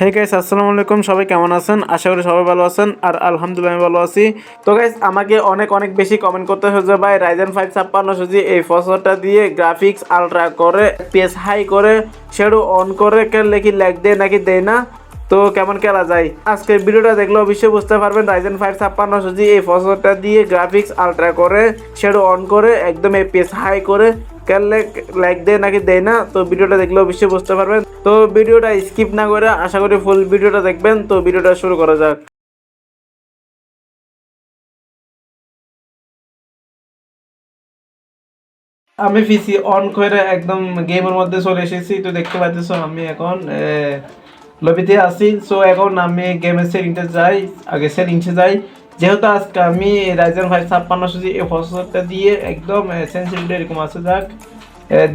Hey guys আসসালামু আলাইকুম। সবাই কেমন আছেন? আশা করি সবাই ভালো আছেন। আর আলহামদুলিল্লাহ আমি ভালো আছি। তো গাইস আমাকে অনেক অনেক বেশি কমেন্ট করতে হয়েছে ভাই। রাইজেন ফাইভ ছাপ্পান্ন সুজি এই ফসলটা দিয়ে গ্রাফিক্স আলট্রা করে পেস হাই করে শ্যাডো অন করে লেখি ল্যাগ দেয় নাকি দেয় না? তো কেমন খেলা যায়? আজকের ভিডিওটা দেখলে অবশ্যই বুঝতে পারবেন রাইজেন ফাইভ ছাপ্পান্ন সুজি এই ফসলটা দিয়ে গ্রাফিক্স আলট্রা করে শ্যাডো অন করে, একদম এই পেস হাই করে, খেললে লাইক দেয় নাকি দেয় না, তো ভিডিওটা দেখলে অবশ্যই বুঝতে পারবেন। তো ভিডিওটা স্কিপ না করে আশা করি ফুল ভিডিওটা দেখবেন, তো ভিডিওটা শুরু করা যাক। আমি পিসি অন করে একদম গেমের মধ্যে চলে এসেছি, তো দেখতে পাচ্ছ আমি এখন লবিতে আছি সো এখন আমি গেমের সেটিংতে যাই, আগে সেটিংসে যাই। যেহেতু আজকে আমি রাইজেন ফাইভ ছাপ্পান্ন সুজি এই প্রসেসরটা দিয়ে একদম সেন্সিটিভ এরকম আছে, যাক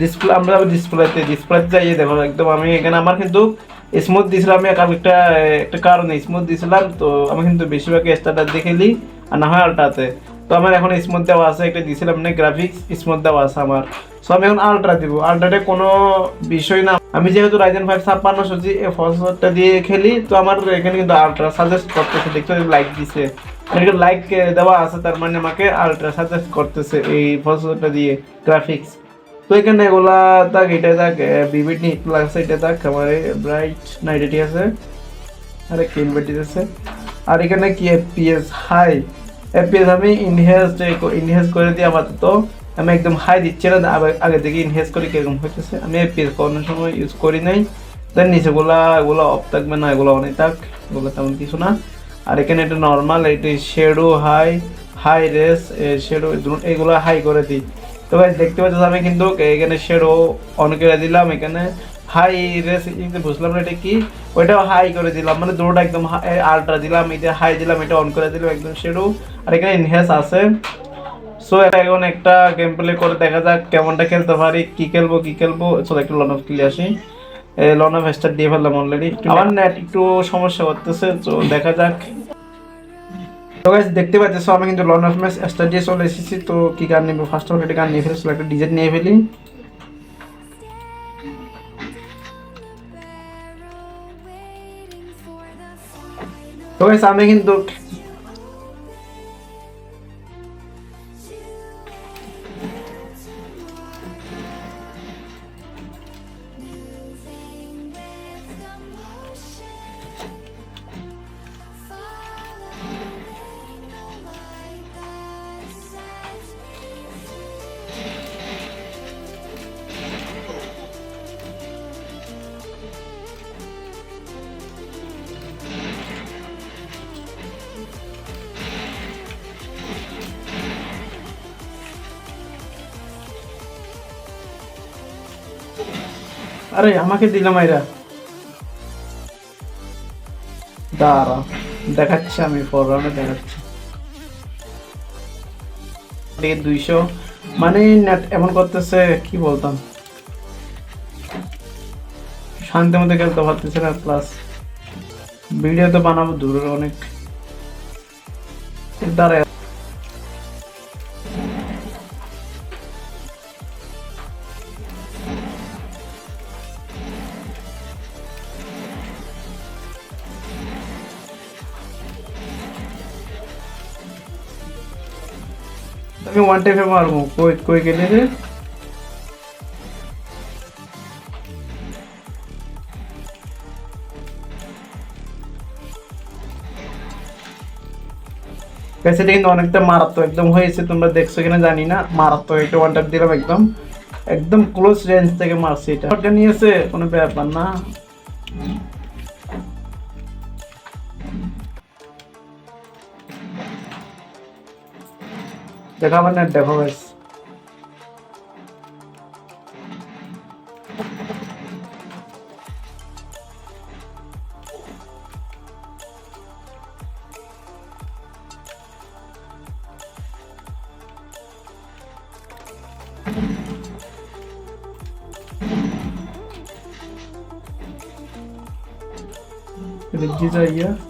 ডিসপ্লে আমরা ডিসপ্লেতে ডিসপ্লেতে যাইয়ে দেখো, একদম আমি এখানে আমার কিন্তু স্মুথ দিয়েছিলাম আমি একটা একটা কারণে স্মুথ দিয়েছিলাম তো আমি কিন্তু বেশিরভাগ স্টার্টার দেখেলি আর না হয় আলট্রাতে। তো আমার এখন স্মুথ দেওয়া আছে, একটা দিয়েছিলাম না গ্রাফিক্স স্মুথ দেওয়া আছে আমার। সো আমি এখন আলট্রা দিব, আলট্রাতে কোনো বিষয় না আমি যেহেতু রাইজেন ফাইভ ছাপ্পান্ন সজি এই ফসলটা দিয়ে খেলি, তো আমার এখানে কিন্তু আলট্রা সাজেস্ট করতেছে। দেখতে লাইক দিছে। এখানে লাইক দেওয়া আছে, তার মানে আমাকে আলট্রা সাজেস্ট করতেছে এই ফসলটা দিয়ে গ্রাফিক্স তো এখানে এগুলা থাক এটা থাক বিবিড নি প্লাস এটা থাক, আমার ব্রাইট নাইট এটি আছে। আরে ক্লিন বেটি আছে? আর এখানে কি এফপিএস হাই এফপিএস আমি ইনহেন্স ইনহেন্স করে দিই আপাতত। আমি একদম হাই দিচ্ছি না আগে- থেকে ইনহেন্স করে কীরকম হইতেছে। আমি এফপিএস কোনো সময় ইউজ করি নাই। দেন নিচেগুলা এগুলো অফ থাকবে না, এগুলো অনেক থাক, এগুলো তেমন কিছু না। আর এখানে এটা নর্মাল এটি shadow high high res shadow এগুলো হাই করে দিই। তো ভাই দেখতে পাচ্ছ আমি কিন্তু এখানে শেডো অন করে দিলাম, এখানে হাই রেস বুঝলাম না এটা কি, ওইটাও হাই করে দিলাম। মানে দুটোটা একদম আল্ট্রা দিলাম, এটা হাই দিলাম, এটা অন করে দিলাম, একদম শেডো আর এখানে ইনহেস আছে। সো এখন একটা গেম প্লে করে দেখা যাক কেমনটা খেলতে পারি কি খেলব কি খেলব। চলো একটু লন অফ ক্লিয়ার আসি। লন অফ স্টার দিয়ে ফেললাম অলরেডি আমার নেট একটু সমস্যা করতেছে তো দেখা যাক। তো গাইস দেখতে পাচ্ছ আমি কিন্তু লন অফ ম্যাচ স্টার দিয়ে চলে এসেছি তো কি গান নেব? ফার্স্ট অফ একটা গান নিয়ে ফেলেছিল একটা ডিজেট নিয়ে ফেলি। তো গাইস আমি কিন্তু আরে, আমাকে দিলাম আইরা দাঁড়া, দেখাচ্ছি আমি ফোর দেখাচ্ছি। দুইশো। মানে নেট এমন করতেছে, কি বলতাম? শান্তি মধ্যে খেলতে পারতেছে না প্লাস ভিডিও তো বানাবো দূরের অনেক। দাঁড়ায় আমি ওয়ান টাইপে মারবো। কই কই গেলে রে সেটা কিন্তু অনেকটা মারাত্মক। একদম হয়েছে, তোমরা দেখছ কিনা জানি না। মারাত্মক একটা ওয়ান টাইপ দিলাম একদম। একদম ক্লোজ রেঞ্জ থেকে মারছি এটা। নিয়েছে কোনো ব্যাপার না। দেখো আমার নেট দেখো গাইস रिज्जी चाहिए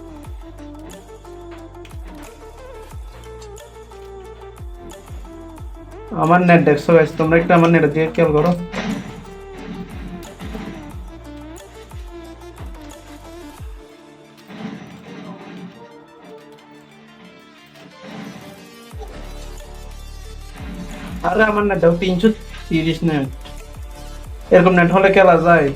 আমার নেট দেখছ গাইস তোমরা একটু আমার নেট দিয়ে খেয়াল করো। আরে আমার নেট তিনশো তিরিশ নেট এরকম নেট হলে খেলা যায়।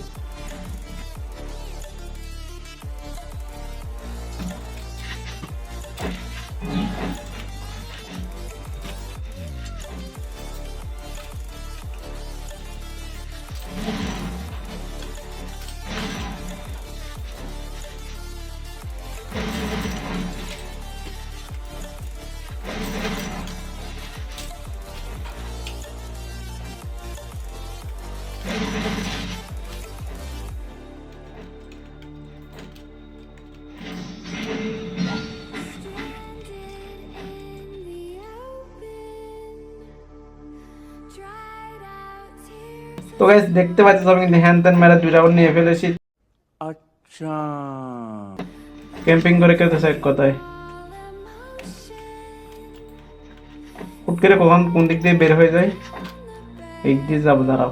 গাইস দেখতে পাচ্ছি আমি কিন্তু হ্যান ত্যান মেরা দুই রাউন্ড নিয়ে ফেলেছি। আচ্ছা। ক্যাম্পিং করে খেতে সাইড কথায়। হুট করে কখন কোন দিক দিয়ে বের হয়ে যায় এই দিয়ে যাব দাঁড়াও।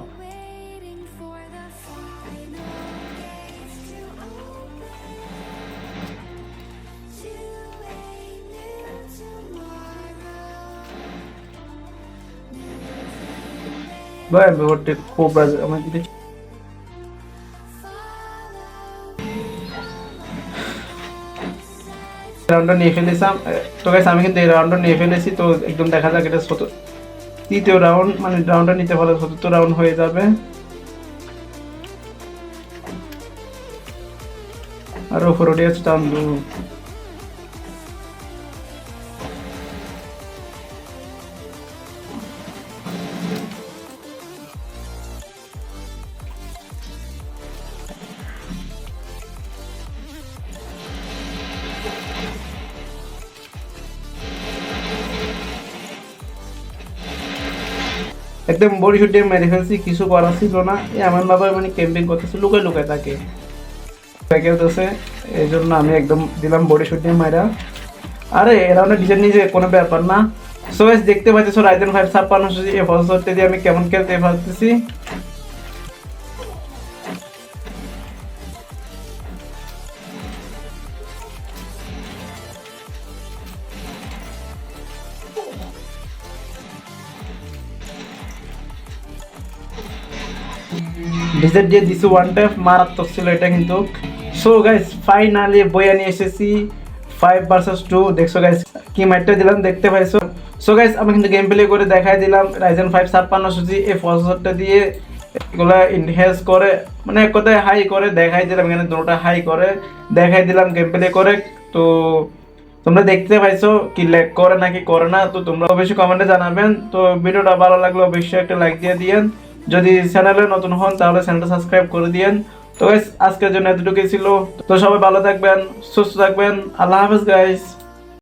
ভাই ব্যাপারটা খুব বাজে আমার দিকে রাউন্ডটা নিয়ে ফেলেছিলাম তো গাইস আমি কিন্তু এই রাউন্ডটা নিয়ে ফেলেছি তো একদম দেখা যাক এটা শত তৃতীয় রাউন্ড মানে রাউন্ডটা নিতে পারলে চতুর্থ রাউন্ড হয়ে যাবে। আর ওপর উঠে আছে চান্দু একদম বড়ি সুটি মেরে ফেলছি, কিছু করার ছিল না। এই আমার বাবা মানে ক্যাম্পিং করতেছে, লুকায় লুকায় তাকে খেলতেছে এই জন্য আমি একদম দিলাম বডি সুটি মাইরা। আরে, এরা অনেক ডিজাইন নিজে কোনো ব্যাপার না। সো দেখতে পাচ্ছ রাইজেন ফাইভ ছাপ্পান্ন এই ফসল দিয়ে আমি কেমন খেলতে পারতেছি। ভিজিট দিয়ে দিছি ওয়ান টাইপ মারাত্মক ছিল এটা কিন্তু। সো গাইস ফাইনালি বইয়া নিয়ে এসেছি ফাইভ ভার্সেস টু দেখছ গাইস কি ম্যাটটা দিলাম, দেখতে পাইছো? সো গাইস আমি কিন্তু গেম প্লে করে দেখাই দিলাম রাইজেন ফাইভ ছাপ্পান্ন সুজি এই প্রসেসরটা দিয়ে এগুলা ইনহেন্স করে মানে এক কথায় হাই করে, দেখাই দিলাম, এখানে দুটোটা হাই করে, দেখাই দিলাম গেম প্লে করে। তো, তোমরা দেখতে পাইছো কি ল্যাগ করে নাকি করে না, তো তোমরা অবশ্যই কমেন্টে জানাবেন। তো ভিডিওটা ভালো লাগলে অবশ্যই একটা লাইক দিয়ে দিয়েন। যদি চ্যানেলে নতুন হন, তাহলে চ্যানেলটা সাবস্ক্রাইব করে দিয়েন। তো গাইস আজকের জন্য এতটুকুই ছিল। তো সবাই ভালো থাকবেন, সুস্থ থাকবেন। আল্লাহ হাফেজ গাইস